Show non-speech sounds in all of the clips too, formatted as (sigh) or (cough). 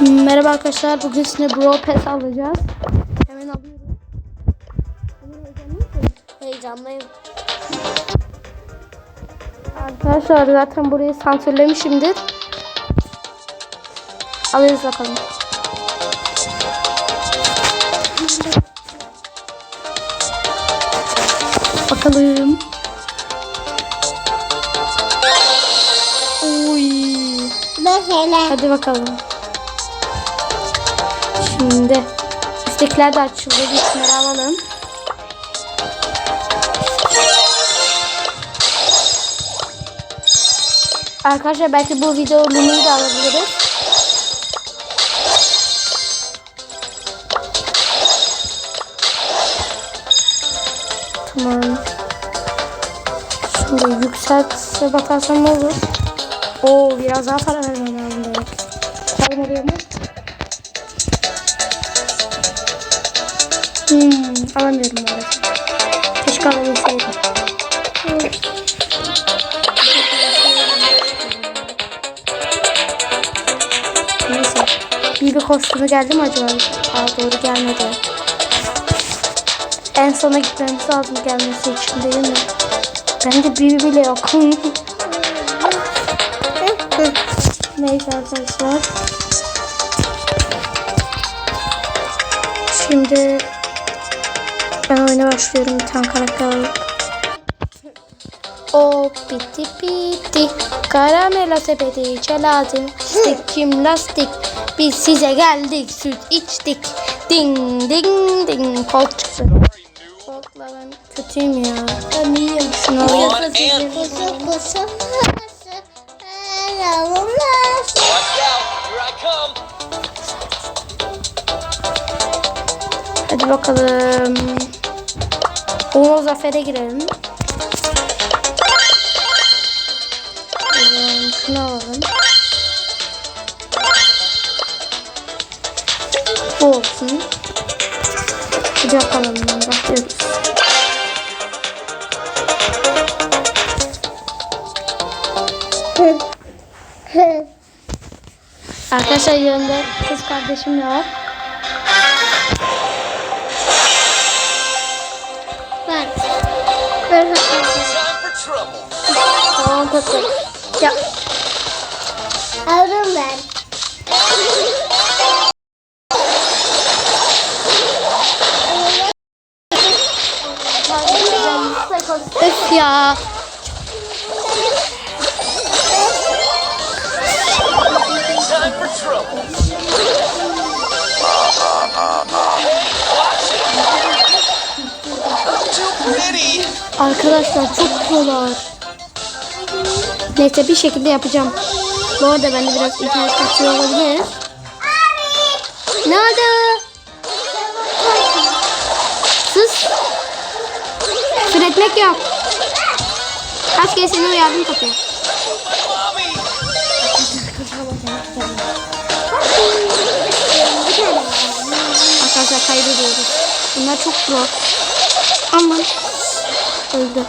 Merhaba arkadaşlar. Bugün size Brawl Pass alacağız. Hemen alıyorum. Heyecanlıyım. Arkadaşlar zaten burayı sansürlemişimdir. Alıyoruz bakalım. Bakalım. Mesela. Hadi bakalım. Şimdi istekler de açıldı. İsimleri alalım. Arkadaşlar belki bu video Lumi'yi de alabiliriz. Tamam. Şimdi yükseltse bakarsam olur? Oo biraz daha para vermem lazım demek. Oluyor mu? Hmm, alamıyorum maalesef. Keşke alabilseydim. Neyse. Bir kostümü geldi mi acaba? Aa doğru gelmedi. En sona gitmemiz lazım gelmesi için değil mi? Bende bir bile yok. (laughs) Neyse arkadaşlar. Şimdi ben oyuna başlıyorum. Bir tane karakter alıp. O piti piti karamela sepeti çeladı lastik kim lastik biz size geldik süt içtik. Ding ding ding Colt çıktı. Colt'la ben kötüyüm ya. Ben iyiyim şunu alayım come! hadi bakalım Uno Zafer'e girelim. Ee, Şunu alalım. Bu olsun. Hadi bakalım başlıyoruz Arkadaşlar yanımda kız kardeşim de var. Tamam kötü. Ya aldım ben. öf ya. Arkadaşlar çok prolar. Neyse bir şekilde yapacağım. Bu arada bende biraz internet kaçıyor olabilir. Ne oldu? Sus. Küfür etmek yok. Kaç kere seni uyardım kapıya. Arkadaşlar kaybediyoruz. Bunlar çok pro. Aman. Öldü.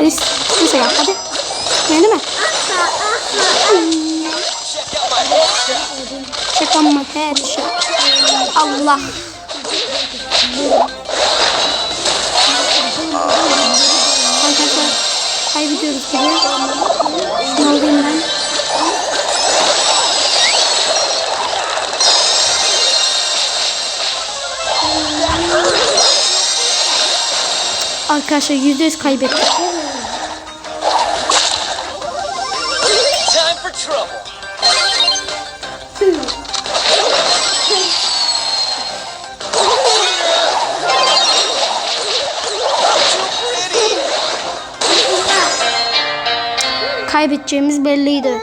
Hadi kimse gel hadi. Geldi mi? Check on my headshot. Allah. Arkadaşlar kaybediyoruz gibi. Şunu alayım ben. Arkadaşlar yüzde yüz kaybettik. Kaybedeceğimiz belliydi.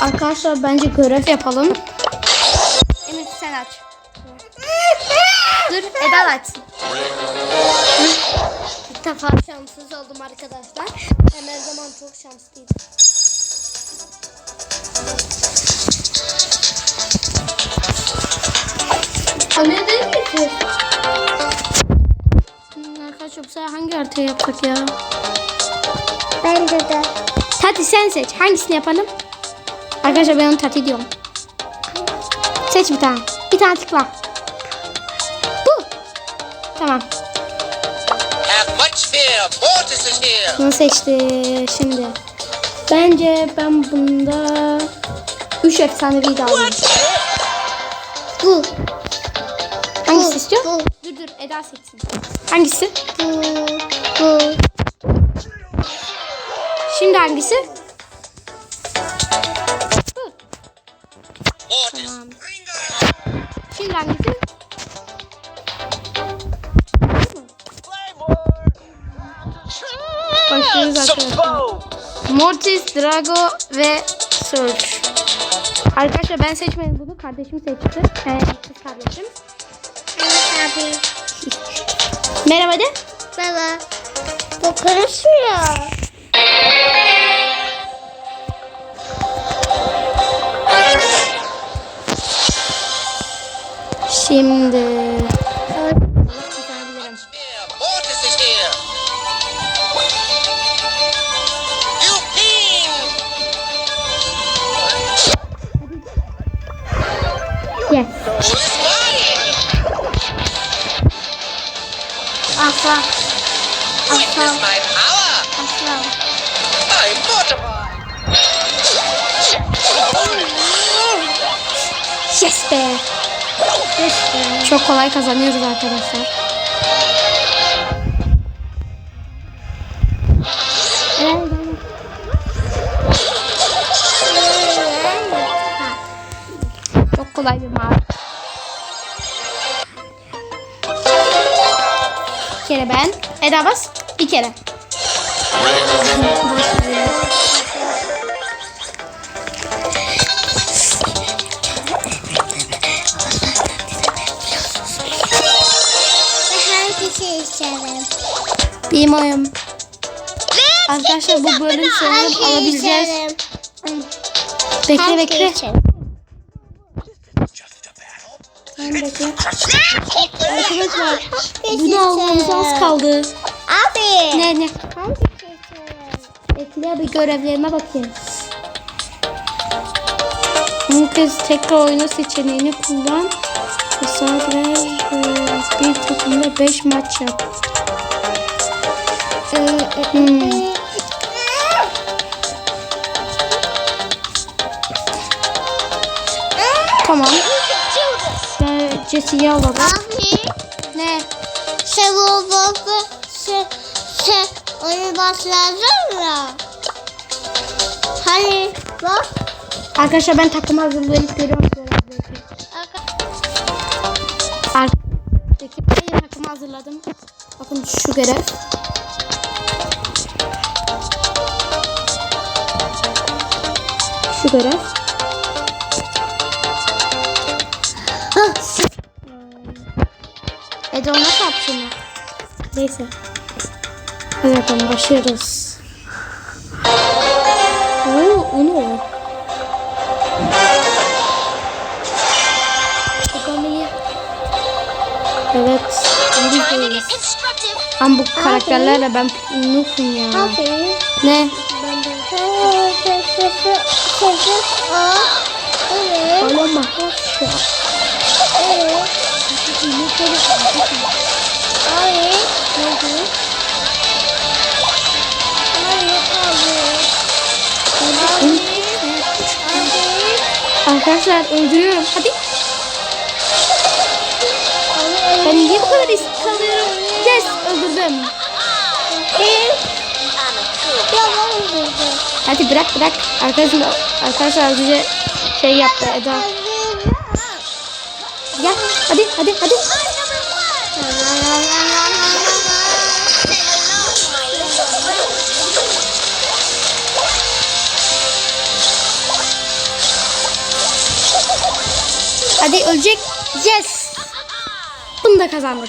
Arkadaşlar bence görev yapalım. Emir sen aç. Dur Eda açsın. İlk defa şanssız oldum arkadaşlar. Ben her zaman çok şanslıydım. Ne değil ki? Yoksa hangi haritayı yapsak ya? Bence de. Tati sen seç. Hangisini yapalım? Arkadaşlar ben onu Tati diyorum. Seç bir tane. Bir tane tıkla. Bu. Tamam. Bunu seçti şimdi. Bence ben bunda 3 efsanevi de alayım. Bu. Hangisi istiyor? Bu. Dur dur Eda seçsin. Hangisi? Bu. Bu. Şimdi hangisi? Bu. Tamam. Şimdi hangisi? Başlıyoruz arkadaşlar. Mortis, Drago ve Surge. Arkadaşlar ben seçmedim bunu. Kardeşim seçti. Kız kardeşim. Abi. Merhaba de. Baba. Bu konuşuyor. Şimdi. Yes. Asla. Witness my power. Asla. I'm mortified. Yes be. Çok kolay kazanıyoruz arkadaşlar. Kere ben. Eda bas. Bir kere. Benim oyum. Arkadaşlar bu bölüm sanırım alabileceğiz. Bekle bekle. Arkadaşlar bunu almamız az kaldı. Abi. Ne ne? İsterim? Bekle bir görevlerime bakayım. Bu kez tekrar oyna seçeneğini kullan. Sadece e, bir takımda 5 maç yap. Hmm. Tamam. Jesse'yi alalım. Abi. Ne? Sen bu baba. Sen. Sen. Onu başladın mı? Hani. Bak. Arkadaşlar ben takım hazırlayıp görüyorum. Arkadaki bir takım hazırladım. Bakın şu görev. Şu görev. Eda ona mı? Neyse. Hadi bakalım başlıyoruz. Oo, o ne o? Evet. Buradayız. Ama bu karakterlerle ben noobum ya. Ne? Aa. Evet. Abi. Abi. Abi. Arkadaşlar öldürüyorum. Hadi. Ben niye bu kadar risk alıyorum? Yes öldürdüm. Hadi bırak bırak. Arkadaşlar, arkadaşlar az önce şey yaptı Eda. Gel hadi hadi hadi. Hadi ölecek. Yes. Bunu da kazandık.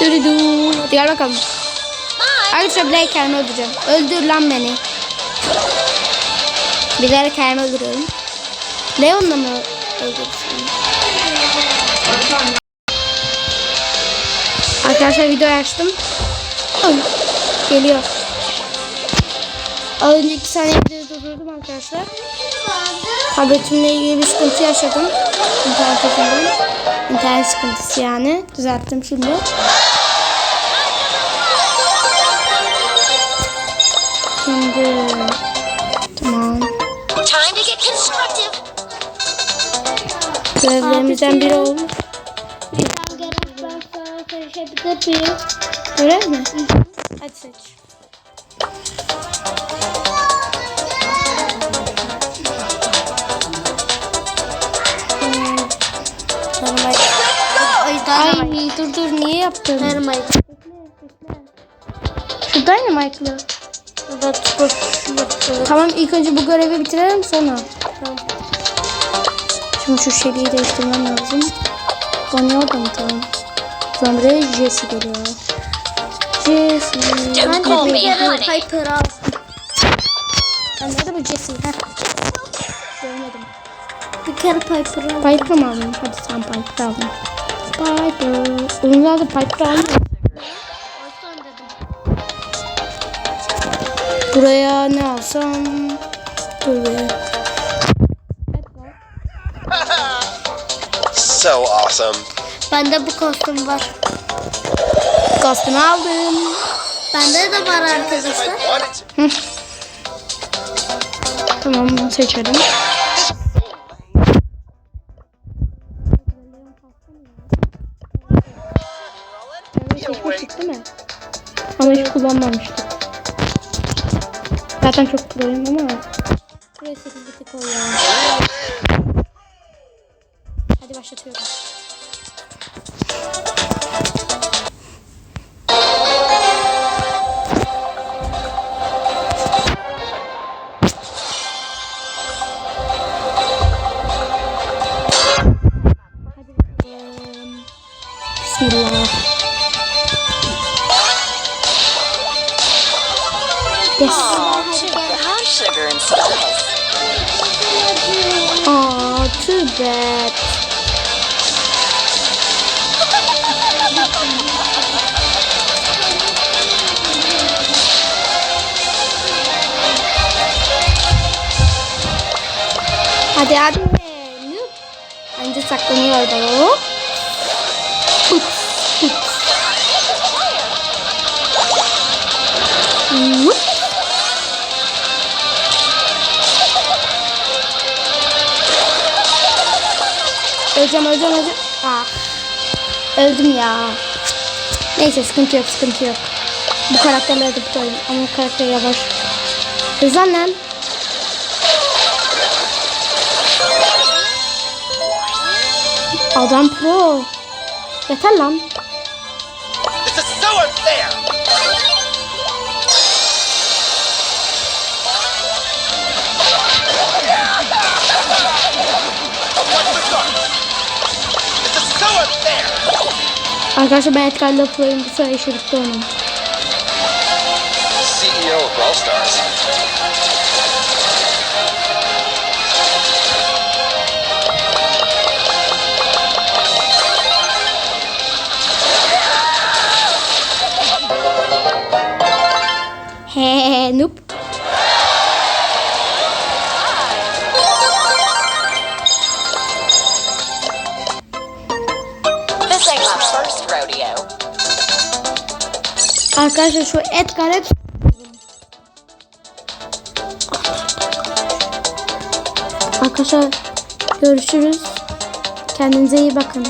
Hadi gel bakalım. Arkadaşlar bilerek kendimi öldüreceğim. Öldür lan beni. Bilerek kendimi öldürüyorum. Leon'la mı Öldürsün. Arkadaşlar videoyu açtım. Geliyor. Az önce iki saniye videoyu durdurdum arkadaşlar. Tabletimle ilgili bir sıkıntı yaşadım. İnternet yüzünden. İnternet sıkıntısı yani. Düzelttim şimdi. Şimdi Görevlerimizden biri oldu. Varsa karışabilir miyim? Görev mi? Hadi seç. Ay dur dur niye yaptın? Dynamite. Şu Dynamite'lı. Evet. Tamam ilk önce bu görevi bitirelim sonra. Şimdi şu şeriyi değiştirmem lazım. Bonnie orada mı tamam? Sonra buraya Jesse geliyor. Jesse. Ben de bir kere Piper al. Ben nerede bu Jesse? Heh. Görmedim. Bir kere Piper al. Piper mı alayım? Hadi sen Piper alayım. Piper. Bunlar da Piper almıyor. Buraya ne alsam? Dur So awesome. Bende bu kostüm var. Kostümü aldım. Bende de var arkadaşlar. Tamam bunu seçelim. Seçmiştik değil mi? Ama hiç kullanmamıştık. Zaten çok proyum ama. Buraya 8 bir tık oluyor. Hadi başlatıyorum. Hadi. Noob. Bence saklanıyor orada o. Ups, ups. Öleceğim öleceğim öleceğim. Ah. Öldüm ya. Neyse sıkıntı yok sıkıntı yok. Bu karakterleri de tutarım ama karakter yavaş. Hızlan Adam pro. Yeter lan. It's so unfair. Arkadaşlar ben Edgar'la Pro'yum bu sayı şirkte onun. CEO of He noob. Arkadaşlar şu Edgar hep Arkadaşlar görüşürüz. Kendinize iyi bakın.